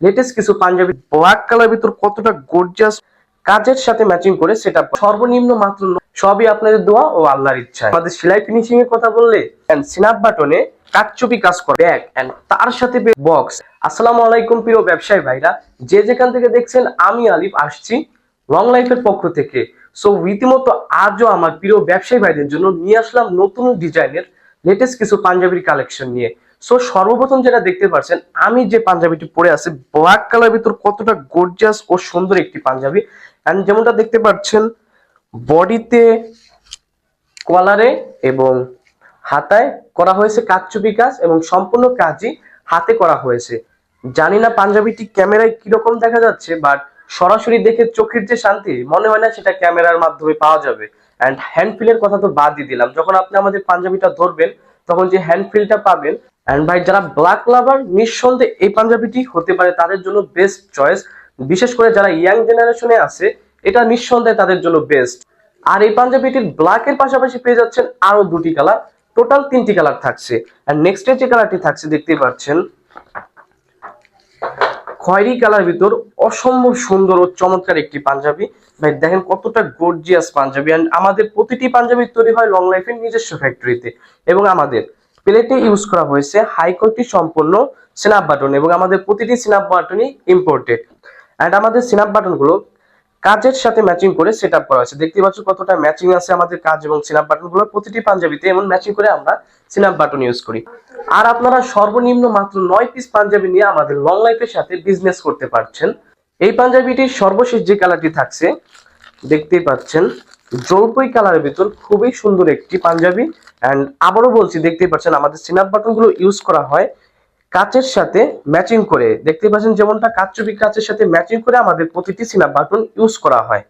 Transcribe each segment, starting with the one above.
Latest কিছু panjabi. Black colour ভিতর কতটা গর্জিয়াস কাজের সাথে ম্যাচিং করে সেটা সর্বনিম্ন মাত্র সবই আপনাদের দোয়া ও আল্লাহর ইচ্ছা আমাদের সেলাই ফিনিশিং এর কথা বললে সিনাপ বাটনে কাটচুপি কাজ করে। ব্যাগ এন্ড তার সাথে বক্স আসসালামু আলাইকুম প্রিয় ব্যবসায়ী ভাইরা। যে যেখান থেকে দেখছেন, আমি আলিফ আসছি লং লাইফের পক্ষ থেকে। সো রীতিমতো আজও আমার প্রিয় ব্যবসায়ী ভাইদের জন্য নিয়ে আসলাম নতুন ডিজাইনের লেটেস্ট কিছু পাঞ্জাবির কালেকশন নিয়ে। সো সর্বপ্রথম যেটা দেখতে পাচ্ছেন আমি যে পাঞ্জাবিটি পরে আছি ব্ল্যাক কালার ভিতর কতটা গর্জিয়াস ও সুন্দর একটি পাঞ্জাবি। এন্ড যেমনটা দেখতে পাচ্ছেন, বডিতে কলারে এবং হাতায় করা হয়েছে কাকচুপি কাজ এবং সম্পূর্ণ কাজই হাতে করা হয়েছে। জানি না পাঞ্জাবিটি ক্যামেরায় কীরকম দেখা যাচ্ছে বাট সরাসরি দেখে চোখের যে শান্তি, মনে হয় না সেটা ক্যামেরার মাধ্যমে পাওয়া যাবে। অ্যান্ড হ্যান্ড ফিলের কথা তো বাদ দিয়ে দিলাম। যখন আপনি আমাদের পাঞ্জাবিটা ধরবেন, তখন যে হ্যান্ড ফিলটা পাবেন অ্যান্ড ভাই যারা ব্ল্যাক লাভার নিঃসন্দেহে এই পাঞ্জাবিটি হতে পারে তাদের জন্য বেস্ট চয়েস বিশেষ করে যারা ইয়াং জেনারেশনে আছে, এটা নিঃসন্দেহে তাদের জন্য বেস্ট আর এই পাঞ্জাবিটির ব্ল্যাক এর পাশাপাশি পেয়ে যাচ্ছেন আরও দুটি কালার টোটাল তিনটি কালার থাকছে। আর নেক্সট যে কালারটি থাকছে দেখতেই পাচ্ছেন, খয়েরি কালার ভিতর অসম্ভব সুন্দর ও চমৎকার একটি পাঞ্জাবি। ভাই, দেখেন কতটা গর্জিয়াস পাঞ্জাবি। And আমাদের প্রতিটি পাঞ্জাবি তৈরি হয় লং লাইফের নিজস্ব ফ্যাক্টরিতে এবং আমাদের প্লেটে ইউজ করা হয়েছে হাই কোয়ালিটি সম্পন্ন স্ন্যাপ বাটন এবং আমাদের প্রতিটি স্ন্যাপ বাটনই ইম্পোর্টেড অ্যান্ড আমাদের স্ন্যাপ বাটনগুলো কাজের সাথে ম্যাচিং করে সেট আপ করা হয়েছে। দেখতে পাচ্ছ কতটা ম্যাচিং আছে আমাদের কাজ এবং সিনাপ বাটনগুলো প্রতিটি পাঞ্জাবিতে এমন ম্যাচিং করে আমরা সিনাপ বাটন ইউজ করি। আর আপনারা সর্বনিম্ন মাত্র নয় পিস পাঞ্জাবি নিয়ে আমাদের লং লাইফের সাথে বিজনেস করতে পারছেন। এই পাঞ্জাবিটির সর্বশেষ যে কালারটি থাকছে, দেখতেই পাচ্ছেন। জলপই কালারের ভিতর খুবই সুন্দর একটি পাঞ্জাবি। অ্যান্ড আবারও বলছি, দেখতেই পাচ্ছেন, আমাদের সিনাপ বাটনগুলো ইউজ করা হয় কাচের সাথে ম্যাচিং করে। দেখতে পাচ্ছেন, যেমনটা কাচচুপি কাচের সাথে ম্যাচিং করে আমাদের প্রতিটি সিনাপ বাটন ইউজ করা হয়।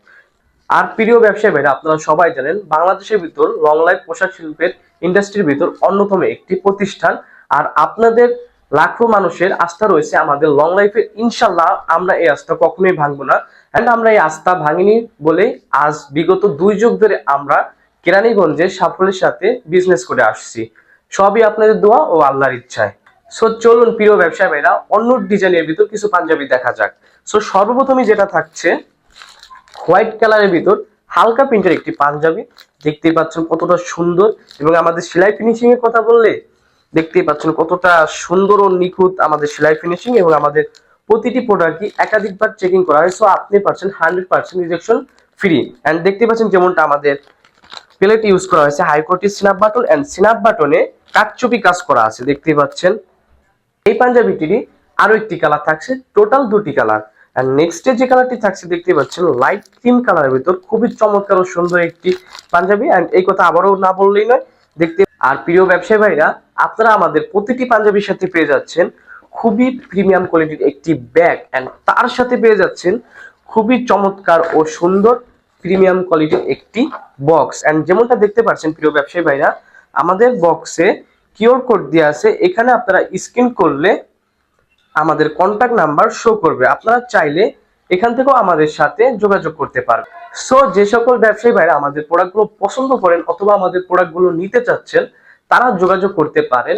আর প্রিয় ব্যবসায়ী ভাইরা, আপনারা সবাই জানেন, বাংলাদেশের ভিতর লং লাইফ পোশাক শিল্পের ইন্ডাস্ট্রির ভিতর অন্যতম একটি প্রতিষ্ঠান। আর আপনাদের লাখো মানুষের আস্থা রয়েছে আমাদের লং লাইফে ইনশাল্লাহ আমরা এই আস্থা কখনোই ভাঙবো না। অ্যান্ড আমরা এই আস্থা ভাঙিনি বলে আজ বিগত দুই যুগ ধরে আমরা কেরানীগঞ্জে সাফল্যের সাথে বিজনেস করে আসছি। সবই আপনাদের দোয়া ও আল্লাহর ইচ্ছায়। সো চলুন, প্রিয় ব্যবসায়ী ভাইরা, অন্য ডিজাইনের ভিতর কিছু পাঞ্জাবি দেখা যাক। সো সর্বপ্রথমই যেটা থাকছে, হোয়াইট কালারের ভিতর হালকা প্রিন্টের একটি পাঞ্জাবি। দেখতেই পাচ্ছেন কতটা সুন্দর এবং আমাদের সেলাই ফিনিশিং এর কথা বললে, দেখতেই পাচ্ছেন কতটা সুন্দর ও নিখুঁত আমাদের সেলাই ফিনিশিং এবং আমাদের প্রতিটি প্রোডাক্টই একাধিকবার চেকিং করা হয় সো আপনি পাচ্ছেন hundred percent rejection free and দেখতে পাচ্ছেন যেমনটা আমাদের প্লেট ইউজ করা হয়েছে high quality snap button and snap বাটনে কাকচুপি কাজ করা আছে, দেখতে পাচ্ছেন। এই পাঞ্জাবিটিরই আরও একটি কালার থাকছে টোটাল দুটি কালার আর নেক্সট যে কালারটি থাকছে, দেখতে পাচ্ছেন লাইট ক্রিম কালারের ভিতর, খুবই চমৎকার ও সুন্দর একটি পাঞ্জাবি। এন্ড এই কথা আবারও না বললেই নয়, দেখতে আর প্রিয় ব্যবসায়ী ভাইরা, আপনারা আমাদের প্রতিটি পাঞ্জাবির সাথে পেয়ে যাচ্ছেন খুবই প্রিমিয়াম কোয়ালিটির একটি ব্যাগ এন্ড তার সাথে পেয়ে যাচ্ছেন খুবই চমৎকার ও সুন্দর প্রিমিয়াম কোয়ালিটির একটি বক্স এন্ড যেমনটা দেখতে পাচ্ছেন প্রিয় ব্যবসায়ী ভাইরা, আমাদের বক্সে কিউআর কোড দেওয়া আছে। এখানে আপনারা স্ক্যান করলে আমাদের কন্টাক্ট নাম্বার শো করবে। আপনারা চাইলে এখান থেকেও আমাদের সাথে যোগাযোগ করতে পারবেন। সো যে সকল ব্যবসায়ী ভাইরা আমাদের প্রোডাক্টগুলো পছন্দ করেন অথবা আমাদের প্রোডাক্টগুলো নিতে চাচ্ছেন, তারা যোগাযোগ করতে পারেন।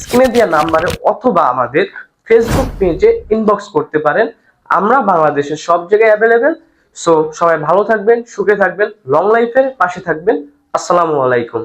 স্ক্রিনে দেওয়া নাম্বারে অথবা আমাদের ফেসবুক পেজে ইনবক্স করতে পারেন। আমরা বাংলাদেশের সব জায়গায় অ্যাভেলেবেল সো সবাই ভালো থাকবেন, সুখে থাকবেন লং লাইফের পাশে থাকবেন। আসসালামু আলাইকুম।